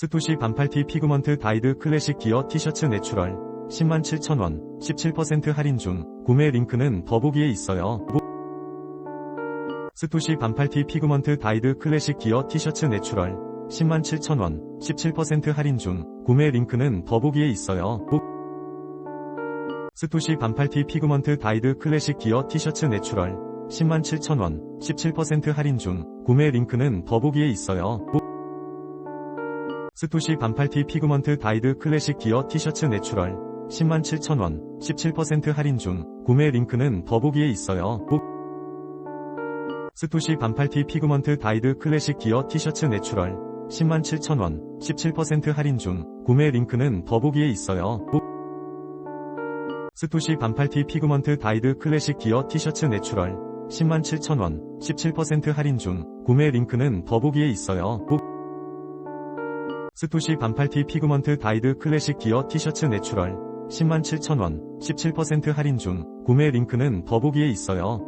스투시 반팔티 피그먼트 다이드 클래식 기어 티셔츠 내추럴 107,000원 17% 할인 중 구매 링크는 더보기에 있어요. 스투시 반팔티 피그먼트 다이드 클래식 기어 티셔츠 내추럴 107,000원 17% 할인 중 구매 링크는 더보기에 있어요. 스투시 반팔티 피그먼트 다이드 클래식 기어 티셔츠 내추럴 107,000원 17% 할인 중 구매 링크는 더보기에 있어요. 스투시 반팔티 피그먼트 다이드 클래식 기어 티셔츠 내추럴. 107,000원 17% 할인 중. 구매 링크는 더보기에 있어요. 스투시 반팔티 피그먼트 다이드 클래식 기어 티셔츠 내추럴. 107,000원 17% 할인 중. 구매 링크는 더보기에 있어요. 스투시 반팔티 피그먼트 다이드 클래식 기어 티셔츠 내추럴. 107,000원 17% 할인 중. 구매 링크는 더보기에 있어요. 스투시 반팔티 피그먼트 다이드 클래식 기어 티셔츠 내추럴 107,000원 17% 할인 중 구매 링크는 더보기에 있어요.